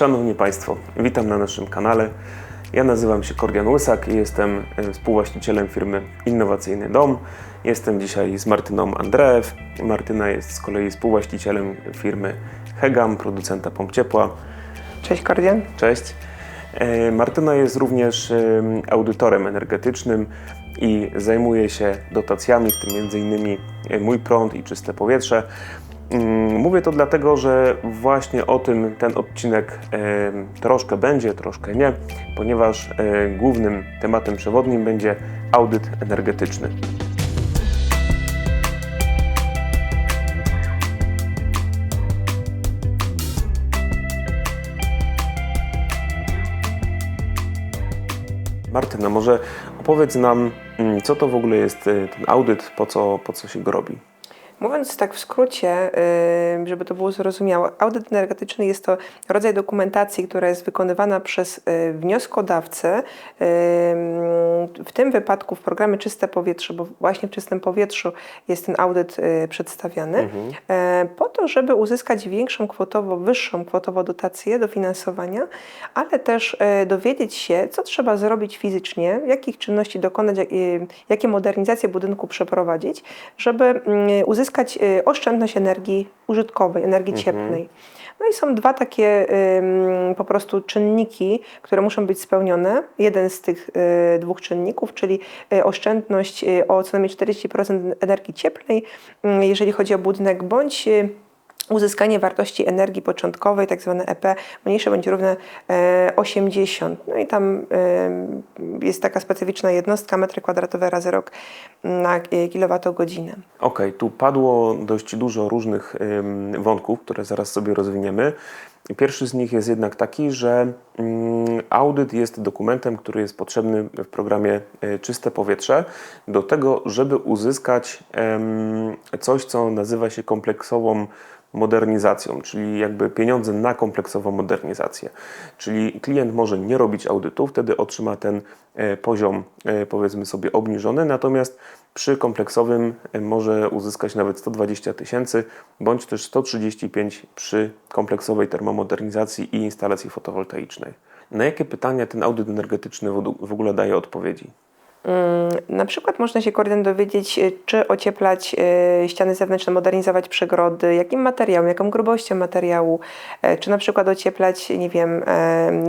Szanowni Państwo, witam na naszym kanale. Ja nazywam się Kordian Łysak i jestem e, współwłaścicielem firmy Innowacyjny Dom. Jestem dzisiaj z Martyną Andreew. Martyna jest z kolei współwłaścicielem firmy Hegam, producenta pomp ciepła. Cześć Kordian. Cześć. E, Martyna jest również e, audytorem energetycznym i zajmuje się dotacjami, w tym m.in. Mój Prąd i Czyste Powietrze. Mm, Mówię to dlatego, że właśnie o tym ten odcinek troszkę będzie, troszkę nie, ponieważ głównym tematem przewodnim będzie audyt energetyczny. Martyna, może opowiedz nam, mm, co to w ogóle jest e, ten audyt, po co, po co się go robi? Mówiąc tak w skrócie, y, żeby to było zrozumiałe, audyt energetyczny jest to rodzaj dokumentacji, która jest wykonywana przez y, wnioskodawcę, y, w tym wypadku w programie Czyste Powietrze, bo właśnie w czystym powietrzu jest ten audyt przedstawiany, e, po to, żeby uzyskać większą kwotowo, wyższą kwotowo dotację dofinansowania, ale też e, dowiedzieć się, co trzeba zrobić fizycznie, jakich czynności dokonać, y, jakie modernizacje budynku przeprowadzić, żeby mm, uzyskać y, oszczędność energii użytkowej, energii cieplnej. No i są dwa takie po prostu czynniki, które muszą być spełnione. Jeden z tych y, dwóch czynników, czyli y, oszczędność o co najmniej 40% energii cieplnej, y, jeżeli chodzi o budynek, bądź uzyskanie wartości energii początkowej, tak zwane EP, mniejsze bądź równe e, 80. No i tam e, jest taka specyficzna jednostka, metry kwadratowe razy rok na e, kilowatogodzinę. Okej, tu padło dość dużo różnych wątków, które zaraz sobie rozwiniemy. Pierwszy z nich jest jednak taki, że mm, audyt jest dokumentem, który jest potrzebny w programie e, Czyste Powietrze do tego, żeby uzyskać coś, co nazywa się kompleksową modernizacją, czyli jakby pieniądze na kompleksową modernizację. Czyli klient może nie robić audytu, wtedy otrzyma ten e, poziom e, powiedzmy sobie obniżony, natomiast przy kompleksowym e, może uzyskać nawet 120 tysięcy, bądź też 135 przy kompleksowej termomodernizacji i instalacji fotowoltaicznej. Na jakie pytania ten audyt energetyczny w w ogóle daje odpowiedzi? Na przykład można się Kordian dowiedzieć, y, czy ocieplać y, ściany zewnętrzne, modernizować przegrody, jakim materiałem, jaką grubością materiału, e, czy na przykład ocieplać, nie wiem,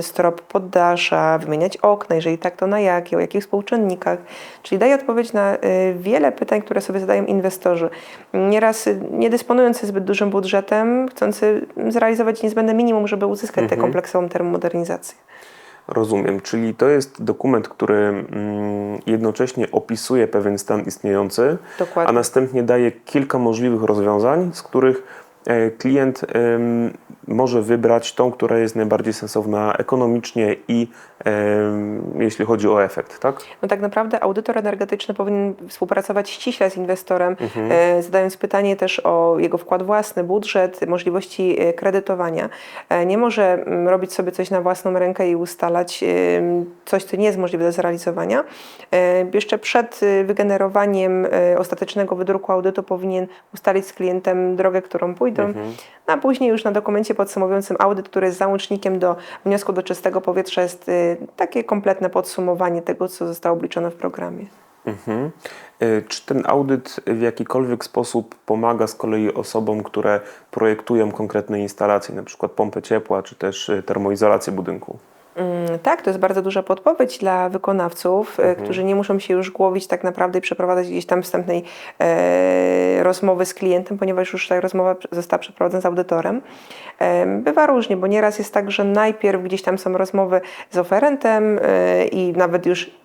strop poddasza, wymieniać okna, jeżeli tak, to na jakie, o jakich współczynnikach. Czyli daje odpowiedź na y, wiele pytań, które sobie zadają inwestorzy. Nieraz y, nie dysponujący zbyt dużym budżetem, chcący zrealizować niezbędne minimum, żeby uzyskać tę kompleksową termomodernizację. Rozumiem, czyli to jest dokument, który mm, jednocześnie opisuje pewien stan istniejący, Dokładnie. a następnie daje kilka możliwych rozwiązań, z których klient em, może wybrać tą, która jest najbardziej sensowna ekonomicznie i jeśli chodzi o efekt, tak? No tak naprawdę audytor energetyczny powinien współpracować ściśle z inwestorem, e, zadając pytanie też o jego wkład własny, budżet, możliwości e, kredytowania. E, nie może mm, robić sobie coś na własną rękę i ustalać e, coś, co nie jest możliwe do zrealizowania. E, Jeszcze przed e, wygenerowaniem e, ostatecznego wydruku audytu powinien ustalić z klientem drogę, którą pójdą, no a później już na dokumencie podsumowującym audyt, który jest załącznikiem do wniosku do czystego powietrza jest e, takie kompletne podsumowanie tego, co zostało obliczone w programie. Mhm. E, Czy ten audyt w jakikolwiek sposób pomaga z kolei osobom, które projektują konkretne instalacje, na przykład pompę ciepła, czy też e, termoizolację budynku? Mm, Tak, to jest bardzo duża podpowiedź dla wykonawców, e, którzy nie muszą się już głowić tak naprawdę i przeprowadzać gdzieś tam wstępnej e, rozmowy z klientem, ponieważ już ta rozmowa została przeprowadzona z audytorem. E, bywa różnie, bo nieraz jest tak, że najpierw gdzieś tam są rozmowy z oferentem e, i nawet już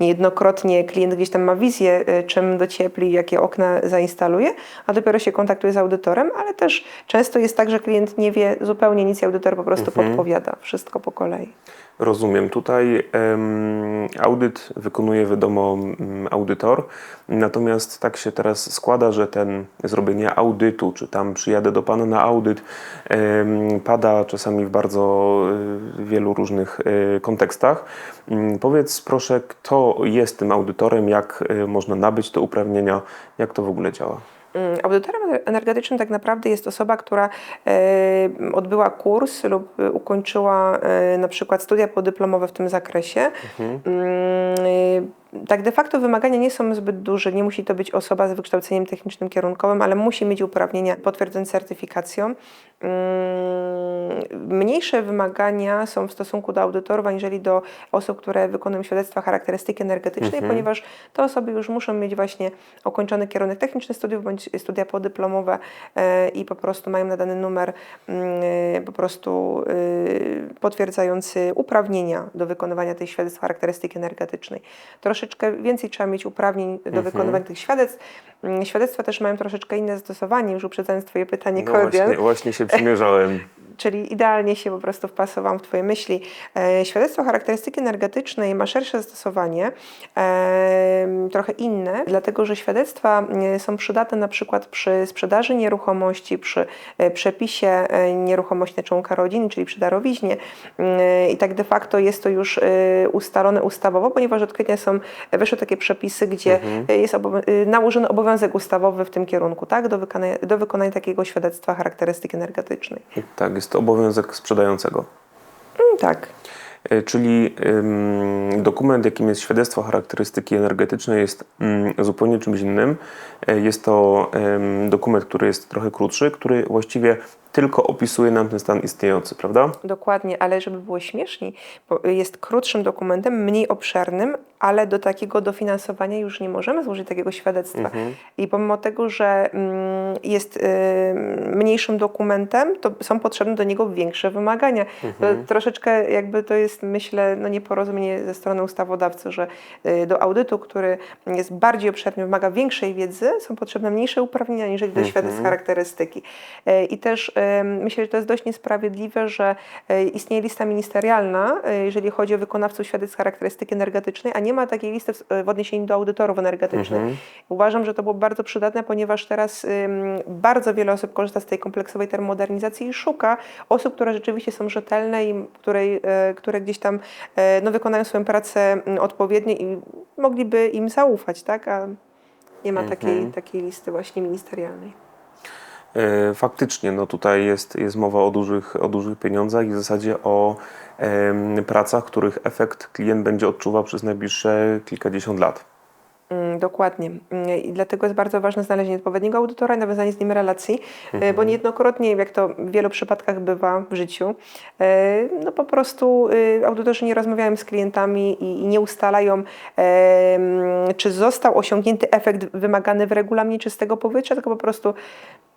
niejednokrotnie klient gdzieś tam ma wizję, e, czym dociepli, jakie okna zainstaluje, a dopiero się kontaktuje z audytorem, ale też często jest tak, że klient nie wie zupełnie nic i audytor po prostu podpowiada wszystko po kolei. Rozumiem. Tutaj em, audyt wykonuje wiadomo audytor, natomiast tak się teraz składa, że ten zrobienie audytu, czy tam przyjadę do Pana na audyt, em, pada czasami w bardzo y, wielu różnych y, kontekstach. Mm, Powiedz proszę, kto jest tym audytorem, jak y, można nabyć te uprawnienia, jak to w ogóle działa? Mm, Audytorem energetycznym tak naprawdę jest osoba, która e, odbyła kurs lub ukończyła e, na przykład studia podyplomowe w tym zakresie. Mm, e, Tak de facto wymagania nie są zbyt duże. Nie musi to być osoba z wykształceniem technicznym kierunkowym, ale musi mieć uprawnienia potwierdzone certyfikacją. Mm, Mniejsze wymagania są w stosunku do audytorów, aniżeli do osób, które wykonują świadectwa charakterystyki energetycznej, ponieważ te osoby już muszą mieć właśnie ukończony kierunek techniczny studiów bądź studia podyplomowe e, i po prostu mają nadany numer mm, po prostu e, potwierdzający uprawnienia do wykonywania tej świadectw charakterystyki energetycznej. Troszeczkę więcej trzeba mieć uprawnień do wykonywania tych świadectw. Mm, Świadectwa też mają troszeczkę inne zastosowanie, już uprzedzając Twoje pytanie, No Kordian właśnie, właśnie się Zmierzałem czyli idealnie się po prostu wpasowałam w Twoje myśli. E, świadectwo charakterystyki energetycznej ma szersze zastosowanie, e, trochę inne, dlatego że świadectwa e, są przydatne na przykład przy sprzedaży nieruchomości, przy przepisie nieruchomości na członka rodziny, czyli przy darowiźnie i tak de facto jest to już ustalone ustawowo, ponieważ od kwietnia są, wyszły takie przepisy, gdzie e, jest nałożony obowiązek ustawowy w tym kierunku, tak, do wykonania, do wykonania takiego świadectwa charakterystyki energetycznej. Tak, jest to obowiązek sprzedającego. Mm, Tak. E, Czyli dokument, jakim jest świadectwo charakterystyki energetycznej, jest ym, zupełnie czymś innym. E, Jest to dokument, który jest trochę krótszy, który właściwie tylko opisuje nam ten stan istniejący, prawda? Dokładnie, ale żeby było śmieszniej, jest krótszym dokumentem, mniej obszernym, ale do takiego dofinansowania już nie możemy złożyć takiego świadectwa. I pomimo tego, że mm, jest y, mniejszym dokumentem, to są potrzebne do niego większe wymagania. To troszeczkę jakby to jest, myślę, no nieporozumienie ze strony ustawodawcy, że y, do audytu, który jest bardziej obszerny, wymaga większej wiedzy, są potrzebne mniejsze uprawnienia niż do świadectw charakterystyki. E, I też myślę, że to jest dość niesprawiedliwe, że istnieje lista ministerialna, jeżeli chodzi o wykonawców świadectw charakterystyki energetycznej, a nie ma takiej listy w, w odniesieniu do audytorów energetycznych. Uważam, że to było bardzo przydatne, ponieważ teraz bardzo wiele osób korzysta z tej kompleksowej termomodernizacji i szuka osób, które rzeczywiście są rzetelne i której, e, które gdzieś tam e, no, wykonają swoją pracę mm, odpowiednio i mogliby im zaufać, tak? A nie ma takiej, takiej listy właśnie ministerialnej. E, Faktycznie, no tutaj jest, jest mowa o dużych, o dużych pieniądzach i w zasadzie o em, pracach, których efekt klient będzie odczuwał przez najbliższe kilkadziesiąt lat. Mm, Dokładnie. Mm, I dlatego jest bardzo ważne znalezienie odpowiedniego audytora i nawiązanie z nim relacji, e, bo niejednokrotnie, jak to w wielu przypadkach bywa w życiu, e, no po prostu audytorzy nie rozmawiają z klientami i, nie ustalają, czy został osiągnięty efekt wymagany w regulaminie czystego powietrza, tylko po prostu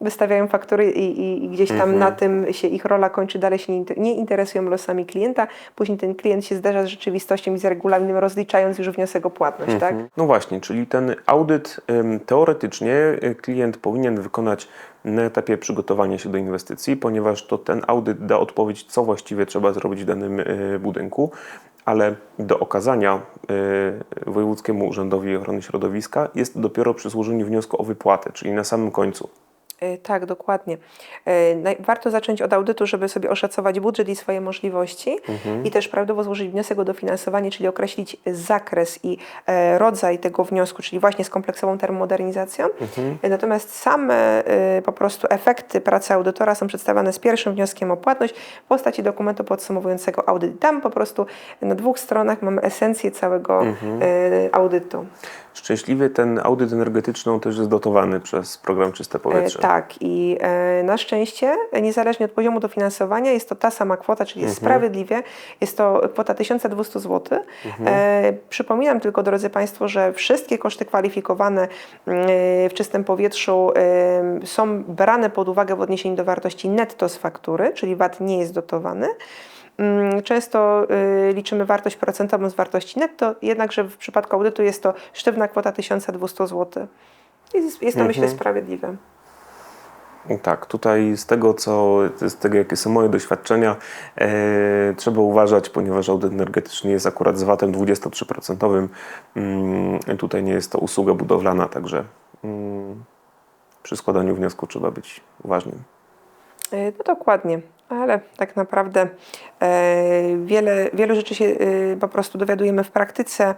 wystawiają faktury i, i, gdzieś tam na tym się ich rola kończy, dalej się nie, nie interesują losami klienta, później ten klient się zderza z rzeczywistością i z regulaminem, rozliczając już wniosek o płatność, tak? No właśnie, czyli ten audyt teoretycznie y, klient powinien wykonać na etapie przygotowania się do inwestycji, ponieważ to ten audyt da odpowiedź, co właściwie trzeba zrobić w danym y, budynku, ale do okazania y, Wojewódzkiemu Urzędowi Ochrony Środowiska jest dopiero przy złożeniu wniosku o wypłatę, czyli na samym końcu. E, Tak, dokładnie. E, Warto zacząć od audytu, żeby sobie oszacować budżet i swoje możliwości i też prawidłowo złożyć wniosek o dofinansowanie, czyli określić zakres i e, rodzaj tego wniosku, czyli właśnie z kompleksową termomodernizacją. E, Natomiast same po prostu efekty pracy audytora są przedstawiane z pierwszym wnioskiem o płatność w postaci dokumentu podsumowującego audyt. Tam po prostu na dwóch stronach mamy esencję całego e, audytu. Szczęśliwie ten audyt energetyczny też jest dotowany przez program Czyste Powietrze. E, Tak, i e, na szczęście, niezależnie od poziomu dofinansowania, jest to ta sama kwota, czyli jest sprawiedliwie. Jest to kwota 1200 zł. E, przypominam tylko, drodzy Państwo, że wszystkie koszty kwalifikowane w czystym powietrzu są brane pod uwagę w odniesieniu do wartości netto z faktury, czyli VAT nie jest dotowany. Mm, Często y, liczymy wartość procentową z wartości netto, jednakże w przypadku audytu jest to sztywna kwota 1200 zł. Jest, jest to, myślę, sprawiedliwe. Tak, tutaj z tego, co, z tego jakie są moje doświadczenia, e, trzeba uważać, ponieważ audyt energetyczny jest akurat z VAT-em 23%. Mm, tutaj nie jest to usługa budowlana, także mm, przy składaniu wniosku trzeba być uważnym. E, No dokładnie, ale tak naprawdę e, wiele, wielu rzeczy się e, po prostu dowiadujemy w praktyce.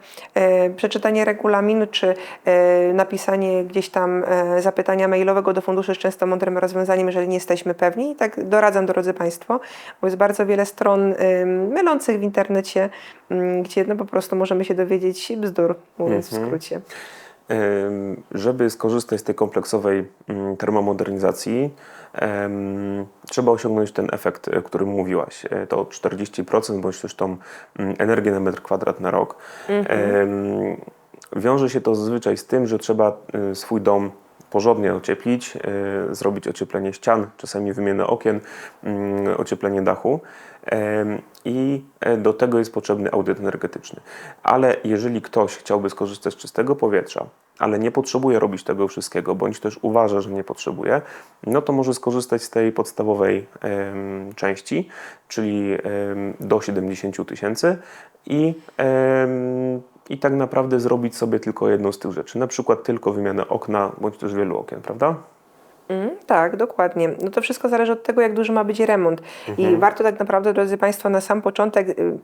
Przeczytanie regulaminu czy napisanie gdzieś tam zapytania mailowego do funduszu jest często mądrym rozwiązaniem, jeżeli nie jesteśmy pewni. I tak doradzam, drodzy Państwo, bo jest bardzo wiele stron mylących w internecie, gdzie no po prostu możemy się dowiedzieć bzdur, mówiąc w skrócie. Żeby skorzystać z tej kompleksowej mm, termomodernizacji, trzeba osiągnąć ten efekt, o którym mówiłaś. E, To 40% bądź też tą mm, energię na metr kwadrat na rok. Em, Wiąże się to zazwyczaj z tym, że trzeba y, swój dom porządnie ocieplić, y, zrobić ocieplenie ścian, czasami wymianę okien, mm, ocieplenie dachu. I e, do tego jest potrzebny audyt energetyczny. Ale jeżeli ktoś chciałby skorzystać z czystego powietrza, ale nie potrzebuje robić tego wszystkiego, bądź też uważa, że nie potrzebuje, no to może skorzystać z tej podstawowej części, czyli do 70 000 tysięcy i, i tak naprawdę zrobić sobie tylko jedną z tych rzeczy, na przykład tylko wymianę okna, bądź też wielu okien, prawda? Mm, tak, dokładnie. No to wszystko zależy od tego, jak duży ma być remont. I warto tak naprawdę, drodzy Państwo, na sam początek, y,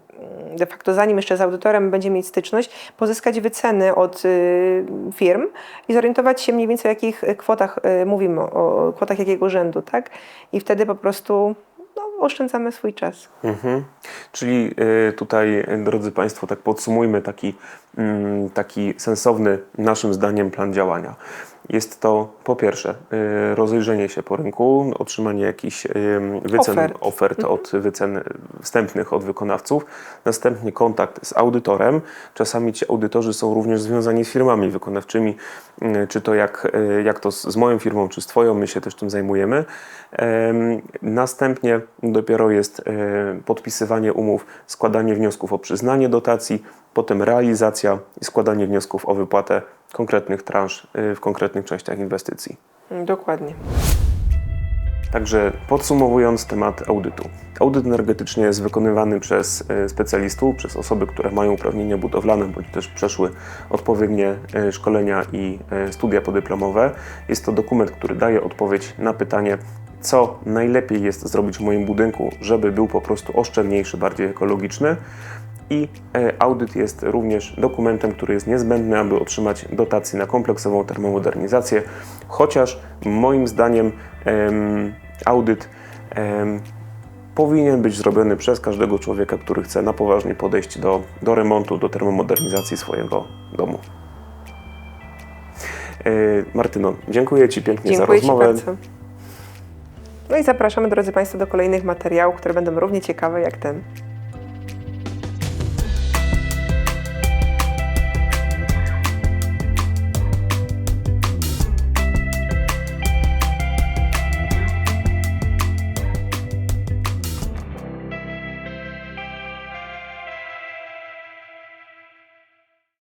de facto zanim jeszcze z audytorem będzie mieć styczność, pozyskać wyceny od y, firm i zorientować się mniej więcej o jakich kwotach y, mówimy, o kwotach jakiego rzędu, tak? I wtedy po prostu no, oszczędzamy swój czas. Mhm. Czyli y, tutaj, drodzy Państwo, tak podsumujmy taki, mm, taki sensowny, naszym zdaniem, plan działania. Jest to po pierwsze y, rozejrzenie się po rynku, otrzymanie jakichś wycen, Ofert. ofert od wycen wstępnych od wykonawców, następnie kontakt z audytorem. Czasami ci audytorzy są również związani z firmami wykonawczymi, y, czy to jak, y, jak to z, moją firmą, czy z Twoją, my się też tym zajmujemy. Em, Następnie dopiero jest podpisywanie umów, składanie wniosków o przyznanie dotacji, potem realizacja i składanie wniosków o wypłatę konkretnych transz e, w konkretnych częściach inwestycji. Dokładnie. Także podsumowując temat audytu. Audyt energetyczny jest wykonywany przez e, specjalistów, przez osoby, które mają uprawnienia budowlane bądź też przeszły odpowiednie e, szkolenia i studia podyplomowe. Jest to dokument, który daje odpowiedź na pytanie, co najlepiej jest zrobić w moim budynku, żeby był po prostu oszczędniejszy, bardziej ekologiczny. I e, audyt jest również dokumentem, który jest niezbędny, aby otrzymać dotację na kompleksową termomodernizację, chociaż moim zdaniem em, audyt powinien być zrobiony przez każdego człowieka, który chce na poważnie podejść do, do remontu, do termomodernizacji swojego domu. E, Martyno, dziękuję Ci pięknie Dziękuję za rozmowę. Ci bardzo. No i zapraszamy, drodzy Państwo, do kolejnych materiałów, które będą równie ciekawe jak ten.